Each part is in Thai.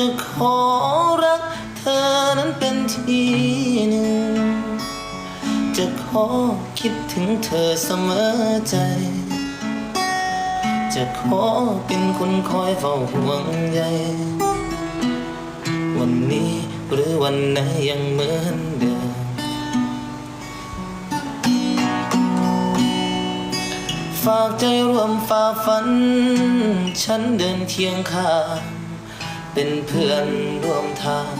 จะขอรักเธอนั้นเป็นทีหนึ่ง จะขอคิดถึงเธอเสมอใจ จะขอเป็นคนคอยเฝ้าห่วงใย วันนี้หรือวันไหนยังเหมือนเดิมฝากใจร่วมฝ่าฟัน ฉันเดินเคียงข้าง เป็นเพื่อนร่วมทาง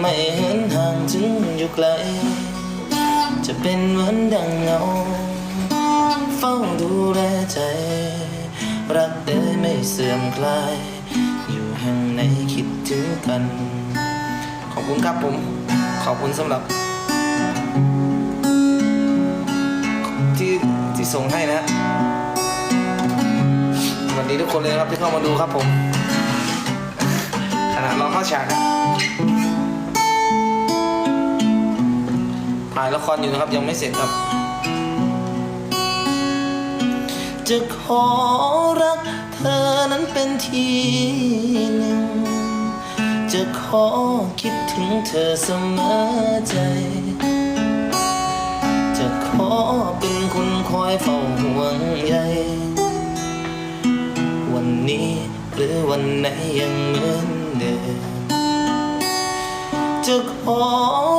ไม่เห็นห่างถึงอยู่ไกล จะเป็นเหมือนดังเงา เฝ้าดูแลใจ รักเอ่ยไม่เสื่อมคลาย อยู่แห่งไหนคิดถึงกัน ขอบคุณครับผม ขอบคุณสำหรับ ที่ที่ส่งให้นะสวัสดีทุกคนเลยครับที่เข้ามาดูครับผม ขณะเรอเข้าฉากถ่ายละครอยู่นะครับยังไม่เสร็จครับ จะขอรักเธอนั้นเป็นทีหนึ่ง จะขอคิดถึงเธอเสมอใจ จะขอเป็นคนคอยเฝ้าห่วงใยวันนี้หรือวันไหนยังเหมือน เดิมจะขอ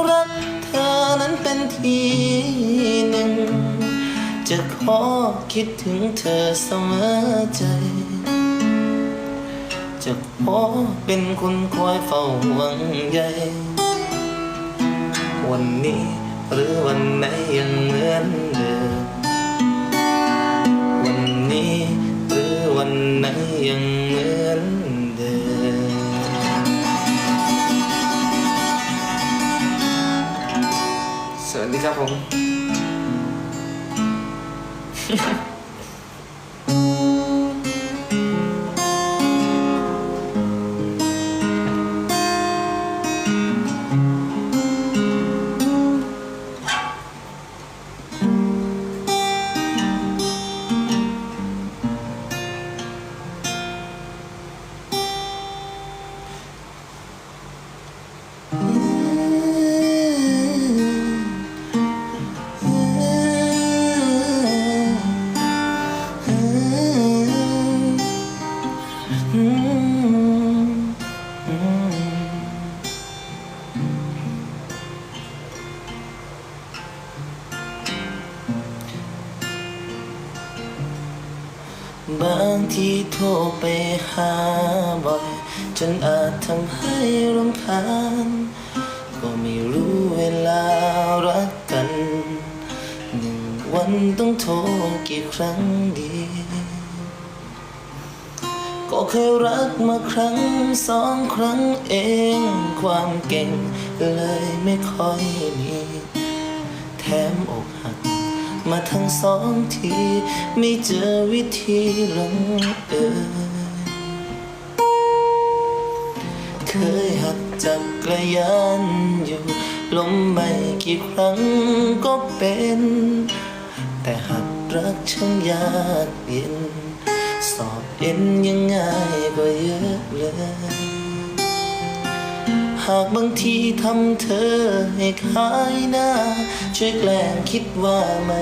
รักเธอนั้นเป็นทีหนึ่ง จะขอคิดถึงเธอเสมอใจ จะขอเป็นคนคอยเฝ้าห่วงใยวันนี้หรือวันไหนยังเหมือนเดิมวันนี้หรือวันไหนยัง ผม บางทีโทรไปหาบ่อยจนอาจทำให้รำคาญก็ไม่รู้เวลารักกันหนึ่งวันต้องโทรกี่ครั้งดี ก็เคยรักมาครั้งสองครั้งเอง ความเก่งเลยไม่ค่อยมี แถมอกหัก มาทั้งสองที ไม่เจอวิธีลงเอยเคยหักจักรยานอยู่ล้มไม่กี่ครั้งก็เป็น แต่หักรักช่างยากเย็น สอบเอ็นยังง่ายกว่าเยอะเลยหากบางทีทำเธอให้ขายหน้า ช่วยแกล้งคิดว่าไม่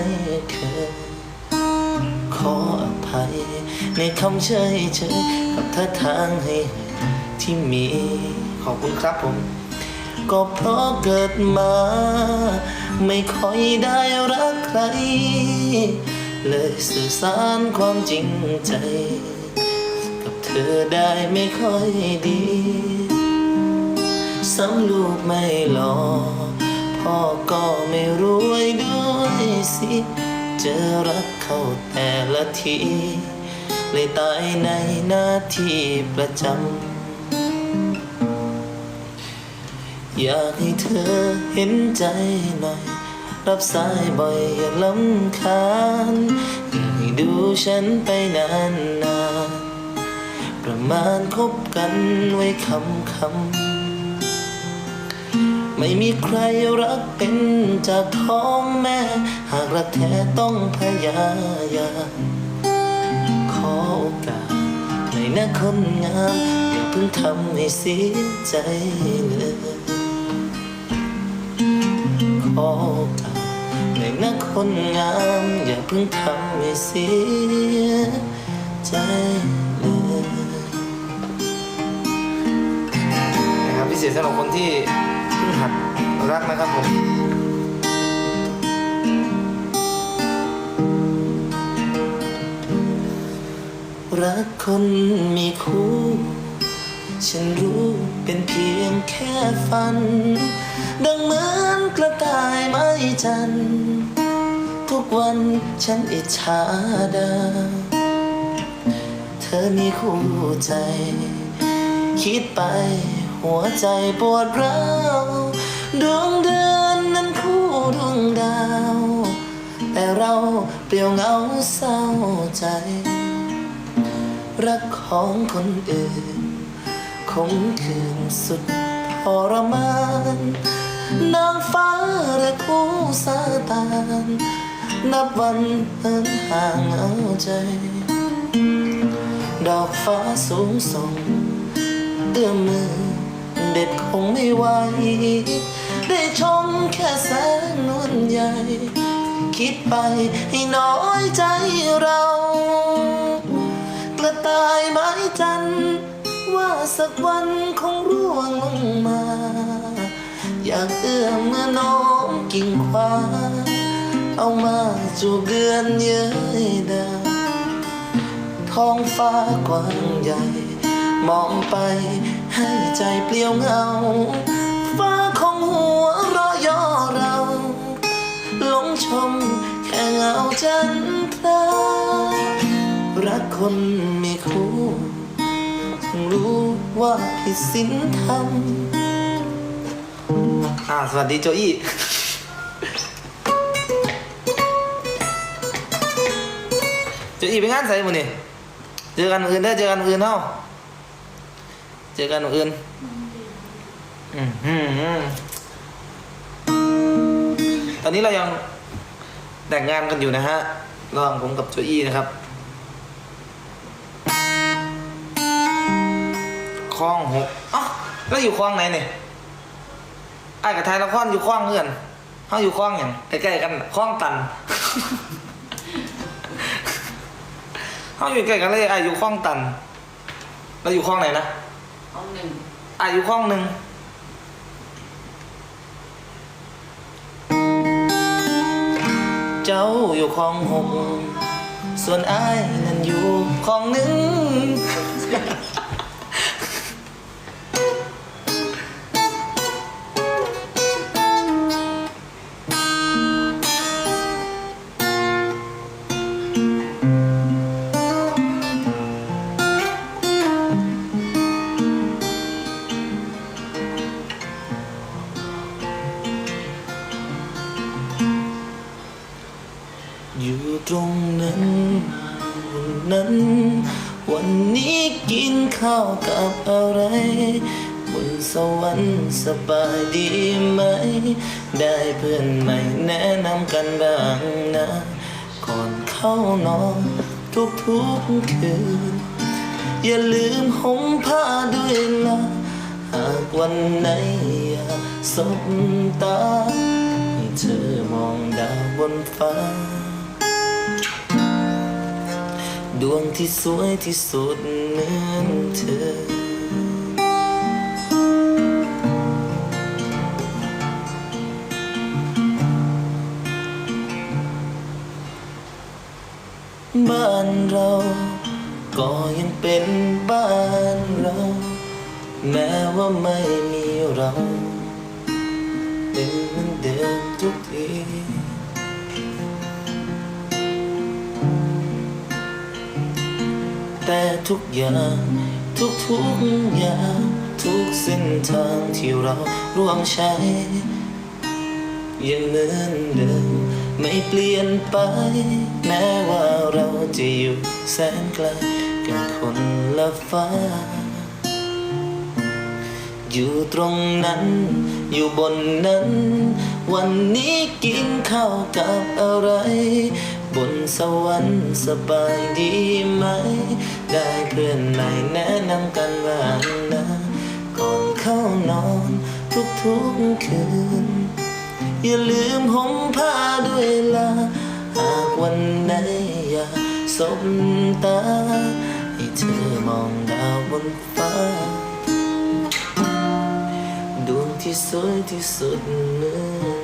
เคย ขออภัย ในคำเฉยเฉยกับท่าทางให้ที่มี ขอบคุณครับผม ก็เพราะเกิดมา ไม่ค่อยได้รักใคร เลยสื่อสารความจริงใจ กับเธอได้ไม่ค่อยดีซ้ำลูกไม่หล่อ พ่อก็ไม่รวยด้วยสิ เจอรักเขาแต่ละที เลยตายในหน้าที่ประจำ อยากให้เธอเห็นใจหน่อย รับสายบ่อยอย่าลำคาญอยากให้ดูฉันไปนานๆประมาณคบกันไว้คำคำ ไม่มีใครรักเป็นจากท้องแม่ หากรักแท้ต้องพยายามขอโอกาสในอยนะคนงามอย่าเพิ่งทำให้เสียใจเลยขอโอกาสในอยนักคนงามอย่าเพิ่งทำให้เสียใจเลยนะครับพิเศษสำหรับคนที่ พิ่หัดรักนะครับผมรักคนมีคู่ ฉันรู้เป็นเพียงแค่ฝัน ดังเหมือนกระต่ายไม้จันทร์ทุกวันฉันอิจฉาดา เธอมีคู่ใจ คิดไป หัวใจปวดร้าวดวงเดือนนั้นคู่ดวงดาว แต่เราเปลี่ยวเหงาเศร้าใจ รักของคนอื่น คงคืนสุดทรมานนางฟ้าและคู่ซาตาน นับวันเหินห่างเอาใจ ดอกฟ้าสูงส่งเอื้อมมือ เด็ดคงไม่ไหว ได้ชมแค่แสงนวลใหญ่ คิดไปให้น้อยใจเรา กระต่ายไม้จัน ว่าสักวันคงร่วงลงมา อยากเอื้อมเมื่อน้องกิ่งคว้าเอามาจูบเดือนเย้ยดาท้องฟ้ากว้างใหญ่ มองไป ให้ใจเปลี่ยวเงา ฟ้าของหัวรอย่อเราหลงชมแค่เงาจันทรารักคนมีคู่ถึงรู้ว่าผิดศีลธรรมอ่าสวัสดีโจอี้โจอี้ไปงานใส่หมดนี่เจอกันมื้ออื่นได้เจอกันมื้ออื่นเนาะ เจอกันมื้ออื่นอืมอืมอืมตอนนี้เรายังแต่งงานกันอยู่นะฮะระหว่างผมกับโจอี้นะครับคลองหกอ๋อแล้วอยู่คลองไหนเนี่ยไอ้กับไทยละครอยู่คล้องเงื่อนเขาอยู่คล้องอย่างใกล้ๆกันคล้องตันเขาอยู่ใกล้กันเลยไอ้อยู่คล้องตัน แล้วอยู่คล้องไหนนะ ห้องหนึ่งไอ้อยู่ห้องหนึ่งเจ้าอยู่ห้องหกส่วนไอ้ายนั่นอยู่ห้องหนึ่ง ข้าวกับอะไรบนสวรรค์สบายดีไหม ได้เพื่อนใหม่แนะนำกันบ้างนะ ก่อนเข้านอนทุกๆคืน อย่าลืมห่มผ้าด้วยล่ะหากวันไหนอยากสบตาให้เธอมองดาวบนฟ้า ดวงที่สวยที่สุดเหมือนเธอ บ้านเรา ก็ยังเป็นบ้านเรา แม้ว่าไม่มีเรา เป็นเหมือนเดิมทุกที แต่ทุกอย่าง ทุกทุกอย่าง ทุกเส้นทางที่เราร่วมใช้ยังเหมือนเดิมไม่เปลี่ยนไป แม้ว่าเราจะอยู่แสนไกลกันคนละฟ้า อยู่ตรงนั้น อยู่บนนั้น วันนี้กินข้าวกับอะไร บนสวรรค์สบายดีไหม ได้เพื่อนใหม่แนะนำกันบ้างอนทุกๆคืน อย่าลืมห่มผ้าด้วยลาหากวันไหนอยากสบตา ให้เธอมองดาวบนฟ้า ดวงที่สวยที่สุดเมื่อ